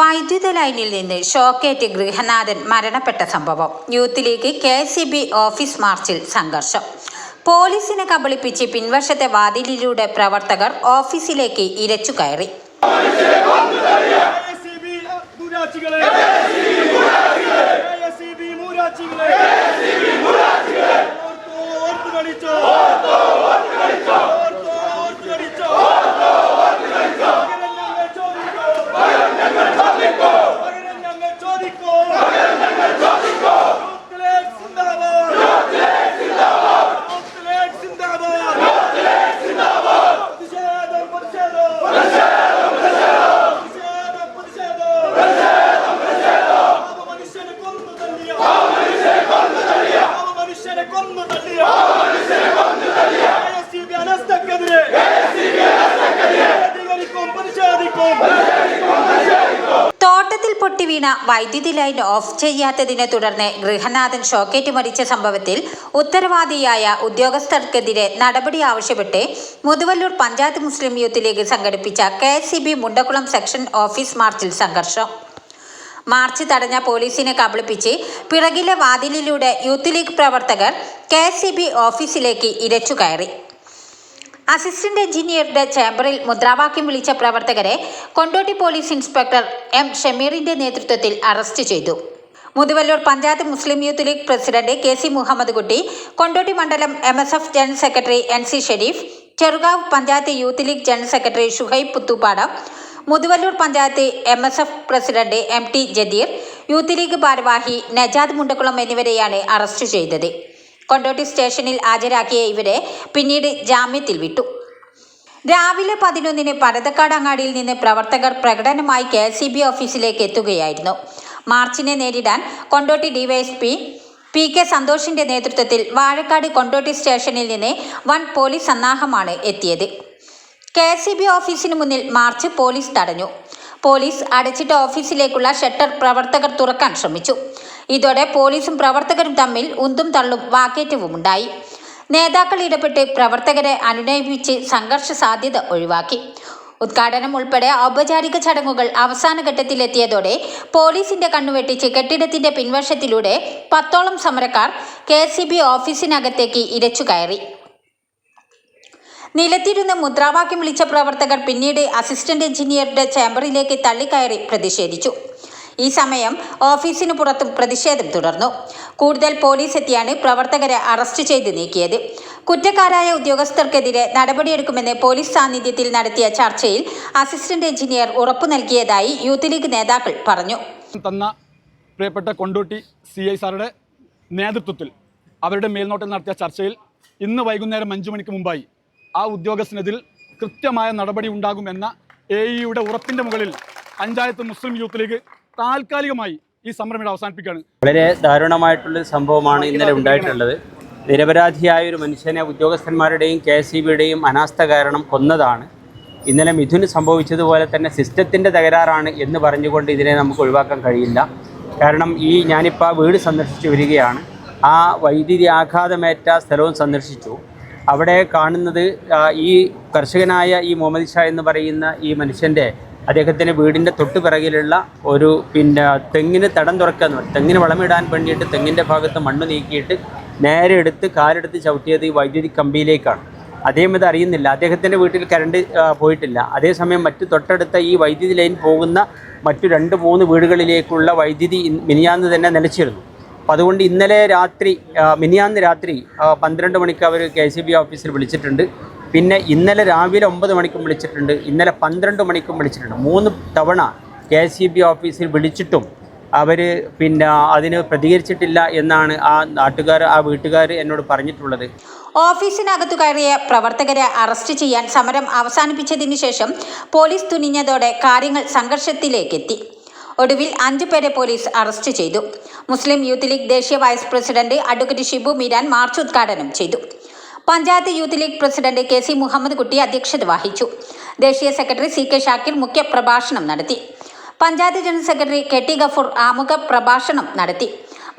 വൈദ്യുത ലൈനിൽ നിന്ന് ഷോക്കേറ്റ് ഗൃഹനാഥൻ മരണപ്പെട്ട സംഭവം. യൂത്ത് ലീഗ് കെ ഓഫീസ് മാർച്ചിൽ സംഘർഷം. പോലീസിനെ കബളിപ്പിച്ച് പിൻവശത്തെ വാതിലിലൂടെ പ്രവർത്തകർ ഓഫീസിലേക്ക് ഇരച്ചു കയറി. ഓർത്ത് കളിച്ചോ ഓർത്തോ ഓർത്ത് കളിച്ചോ പകരം ഞങ്ങൾ ചോദിക്കോ പകരം ഞങ്ങൾ ചോദിക്കോ യൂത്ത് ലീഗ് സിന്ദാബാദ് യൂത്ത് ലീഗ് സിന്ദാബാദ് പ്രതിഷേധം പ്രതിഷേധം പ്രതിഷേധം പ്രതിഷേധം മനുഷ്യനെ കൊന്നു തള്ളിയ മനുഷ്യനെ കൊന്നു തള്ളിയ ASCB അനസ്ഥക്കെതിരെ പ്രതികരിക്കും പ്രതിഷേധിക്കും തോട്ടത്തിൽ പൊട്ടി വീണ വൈദ്യുതി ലൈൻ ഓഫ് ചെയ്യാത്തതിനെ തുടർന്ന് ഗൃഹനാഥൻ ഷോക്കേറ്റ് മരിച്ച സംഭവത്തിൽ ഉത്തരവാദിയായ ഉദ്യോഗസ്ഥർക്കെതിരെ നടപടി ആവശ്യപ്പെട്ട് Muthuvallur panchayat Muslim youth league സംഘടിപ്പിച്ച കെ മുണ്ടക്കുളം സെക്ഷൻ ഓഫീസ് മാർച്ചിൽ സംഘർഷം. മാർച്ച് തടഞ്ഞ പോലീസിനെ കബളിപ്പിച്ച് പിറകിലെ വാതിലിലൂടെ യൂത്ത് ലീഗ് പ്രവർത്തകർ കെ ഓഫീസിലേക്ക് ഇരച്ചു കയറി. അസിസ്റ്റന്റ് എഞ്ചിനീയറുടെ ചേംബറിൽ മുദ്രാവാക്യം വിളിച്ച പ്രവർത്തകരെ കൊണ്ടോട്ടി പോലീസ് ഇൻസ്പെക്ടർ എം ഷമീറിന്റെ നേതൃത്വത്തിൽ അറസ്റ്റ് ചെയ്തു. Muthuvallur panchayat Muslim youth league president K C Muhammad Kutty Kondotty മണ്ഡലം M S F general secretary N C Sherif Cherukavu panchayat youth league general secretary Shuhaib Puthupadam Muthuvallur panchayat M S F president M T Jadeer youth league ഭാരവാഹി നജാദ് മുണ്ടക്കുളം എന്നിവരെയാണ് arrest ചെയ്തത്. കൊണ്ടോട്ടി സ്റ്റേഷനിൽ ഹാജരാക്കിയ ഇവരെ പിന്നീട് ജാമ്യത്തിൽ വിട്ടു. രാവിലെ പതിനൊന്നിന് പരതക്കാട് അങ്ങാടിയിൽ നിന്ന് പ്രവർത്തകർ പ്രകടനമായി കെ എസ് സി ബി ഓഫീസിലേക്ക് എത്തുകയായിരുന്നു. മാർച്ചിനെ നേരിടാൻ കൊണ്ടോട്ടി ഡിവൈഎസ്പി പി കെ സന്തോഷിന്റെ നേതൃത്വത്തിൽ വാഴക്കാട് കൊണ്ടോട്ടി സ്റ്റേഷനിൽ നിന്ന് വൻ പോലീസ് സന്നാഹമാണ് എത്തിയത്. കെ എസ് സി ബി ഓഫീസിന് മുന്നിൽ മാർച്ച് പോലീസ് തടഞ്ഞു. പോലീസ് അടച്ചിട്ട ഓഫീസിലേക്കുള്ള ഷട്ടർ പ്രവർത്തകർ തുറക്കാൻ ശ്രമിച്ചു. ഇതോടെ പോലീസും പ്രവർത്തകരും തമ്മിൽ ഉന്തും തള്ളും വാക്കേറ്റവും ഉണ്ടായി നേതാക്കൾ ഇടപെട്ട് പ്രവർത്തകരെ അനുനയിപ്പിച്ച് സംഘർഷ സാധ്യത ഒഴിവാക്കി. ഉദ്ഘാടനം ഉൾപ്പെടെ ഔപചാരിക ചടങ്ങുകൾ അവസാന ഘട്ടത്തിലെത്തിയതോടെ പോലീസിന്റെ കണ്ണുവെട്ടിച്ച് കെട്ടിടത്തിന്റെ പിൻവശത്തിലൂടെ പത്തോളം സമരക്കാർ കെ സി ബി ഓഫീസിനകത്തേക്ക് ഇരച്ചു കയറി. നിലത്തിരുന്ന് മുദ്രാവാക്യം വിളിച്ച പ്രവർത്തകർ പിന്നീട് അസിസ്റ്റന്റ് എഞ്ചിനീയറുടെ ചേംബറിലേക്ക് തള്ളിക്കയറി പ്രതിഷേധിച്ചു. ഈ സമയം ഓഫീസിന് പുറത്തും പ്രതിഷേധം തുടർന്നു. കൂടുതൽ പോലീസ് എത്തിയാണ് പ്രവർത്തകരെ അറസ്റ്റ് ചെയ്ത് നീക്കിയത്. കുറ്റക്കാരായ ഉദ്യോഗസ്ഥർക്കെതിരെ നടപടിയെടുക്കുമെന്ന് പോലീസ് സാന്നിധ്യത്തിൽ നടത്തിയ ചർച്ചയിൽ അസിസ്റ്റന്റ് എഞ്ചിനീയർ ഉറപ്പു നൽകിയതായി യൂത്ത് ലീഗ് നേതാക്കൾ പറഞ്ഞു. തന്ന പ്രിയപ്പെട്ട കൊണ്ടോട്ടി സി ഐ സാറുടെ നേതൃത്വത്തിൽ അവരുടെ മേൽനോട്ടം നടത്തിയ ചർച്ചയിൽ ഇന്ന് വൈകുന്നേരം അഞ്ചു മണിക്ക് മുമ്പായി ആ ഉദ്യോഗസ്ഥനെതിൽ കൃത്യമായ നടപടി ഉണ്ടാകുമെന്ന എ ഇയുടെ ഉറപ്പിന്റെ മുകളിൽ പഞ്ചായത്ത് മുസ്ലിം യൂത്ത് ലീഗ് താൽക്കാലികമായി ഈ സമരം ഇവിടെ അവസാനിപ്പിക്കുകയാണ്. വളരെ ദാരുണമായിട്ടുള്ള സംഭവമാണ് ഇന്നലെ ഉണ്ടായിട്ടുള്ളത്. നിരപരാധിയായ ഒരു മനുഷ്യനെ ഉദ്യോഗസ്ഥന്മാരുടെയും കെ എസ് സി ബിയുടെയും അനാസ്ഥ കാരണം കൊന്നതാണ്. ഇന്നലെ മിഥുന് സംഭവിച്ചതുപോലെ തന്നെ സിസ്റ്റത്തിന്റെ തകരാറാണ് എന്ന് പറഞ്ഞുകൊണ്ട് ഇതിനെ നമുക്ക് ഒഴിവാക്കാൻ കഴിയില്ല. കാരണം ഈ ഞാനിപ്പോൾ ആ വീട് സന്ദർശിച്ചു വരികയാണ്. ആ വൈദ്യുതി ആഘാതമേറ്റ സ്ഥലവും സന്ദർശിച്ചു. അവിടെ കാണുന്നത് ഈ കർഷകനായ ഈ മുഹമ്മദ് ഷാ എന്ന് പറയുന്ന ഈ മനുഷ്യന്റെ അദ്ദേഹത്തിന്റെ വീടിന്റെ തൊട്ട് പിറകിലുള്ള ഒരു പിന്നെ തെങ്ങിന് തടം തുറക്കുക എന്ന് പറയും തെങ്ങിന് വളമിടാൻ വേണ്ടിയിട്ട് തെങ്ങിന്റെ ഭാഗത്ത് മണ്ണ് നീക്കിയിട്ട് നേരെ എടുത്ത് കാലെടുത്ത് ചവിട്ടിയത് ഈ വൈദ്യുതി കമ്പിയിലേക്കാണ്. അദ്ദേഹം ഇത് അറിയുന്നില്ല. അദ്ദേഹത്തിന്റെ വീട്ടിൽ കരണ്ട് പോയിട്ടില്ല. അതേസമയം മറ്റു തൊട്ടടുത്ത ഈ വൈദ്യുതി ലൈൻ പോകുന്ന മറ്റു രണ്ട് മൂന്ന് വീടുകളിലേക്കുള്ള വൈദ്യുതി മിനിയാന്ന് തന്നെ നിലച്ചിരുന്നു. അപ്പോൾ അതുകൊണ്ട് ഇന്നലെ രാത്രി മിനിയാന്ന് രാത്രി പന്ത്രണ്ട് മണിക്ക് അവർ കെ സി ബി ഓഫീസിൽ വിളിച്ചിട്ടുണ്ട്. പിന്നെ ഇന്നലെ രാവിലെ ഒമ്പത് മണിക്കും വിളിച്ചിട്ടുണ്ട് ഇന്നലെ പന്ത്രണ്ട് മണിക്കും വിളിച്ചിട്ടുണ്ട്. മൂന്ന് തവണ കെ സി ബി ഓഫീസിൽ വിളിച്ചിട്ടും അവർ പിന്നെ അതിന് പ്രതികരിച്ചിട്ടില്ല എന്നാണ് ആ നാട്ടുകാർ ആ വീട്ടുകാർ എന്നോട് പറഞ്ഞിട്ടുള്ളത്. ഓഫീസിനകത്തു കയറിയ പ്രവർത്തകരെ അറസ്റ്റ് ചെയ്യാൻ സമരം അവസാനിപ്പിച്ചതിന് ശേഷം പോലീസ് തുനിഞ്ഞതോടെ കാര്യങ്ങൾ സംഘർഷത്തിലേക്കെത്തി. ഒടുവിൽ അഞ്ചു പേരെ പോലീസ് അറസ്റ്റ് ചെയ്തു. മുസ്ലിം യൂത്ത് ലീഗ് ദേശീയ vice president advocate Shibu Meeran march ഉദ്ഘാടനം ചെയ്തു. Panchayat youth league president K C Muhammad Kutty അധ്യക്ഷത വഹിച്ചു. ദേശീയ സെക്രട്ടറി സി കെ ഷാക്കിർ മുഖ്യ പ്രഭാഷണം നടത്തി. Panchayat general secretary K T Gafoor ആമുഖ പ്രഭാഷണം നടത്തി.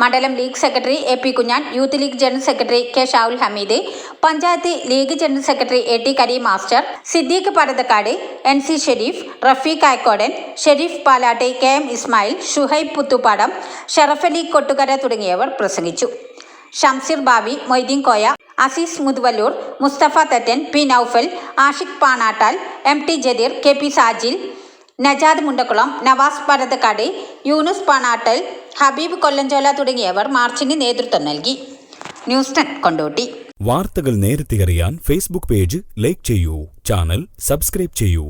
മണ്ഡലം league secretary A P Kunjan youth league general secretary K Shavul Hameed panchayat league general secretary A T Kareem master Siddique Parathakkad N C Sherif Rafeeq Ayakkodan Sherif Palatte K M Ismail Shuhaib Puthuppadam Sharafali Kottukara തുടങ്ങിയവർ പ്രസംഗിച്ചു. Shamseer Babi Moideen Koya Azeez Muthuvallur Musthafa Thettan P Noufal Ashiq Panattal M T Jadeer K P Sajil Najad Mundakkulam Navas Parathakkad Yunus Panattal Habeeb Kollanchola തുടങ്ങിയവർ മാർച്ചിന് നേതൃത്വം നൽകി. News ten Kondotty. വാർത്തകൾ നേരത്തെ അറിയാൻ Facebook page like ചെയ്യൂ channel subscribe ചെയ്യൂ.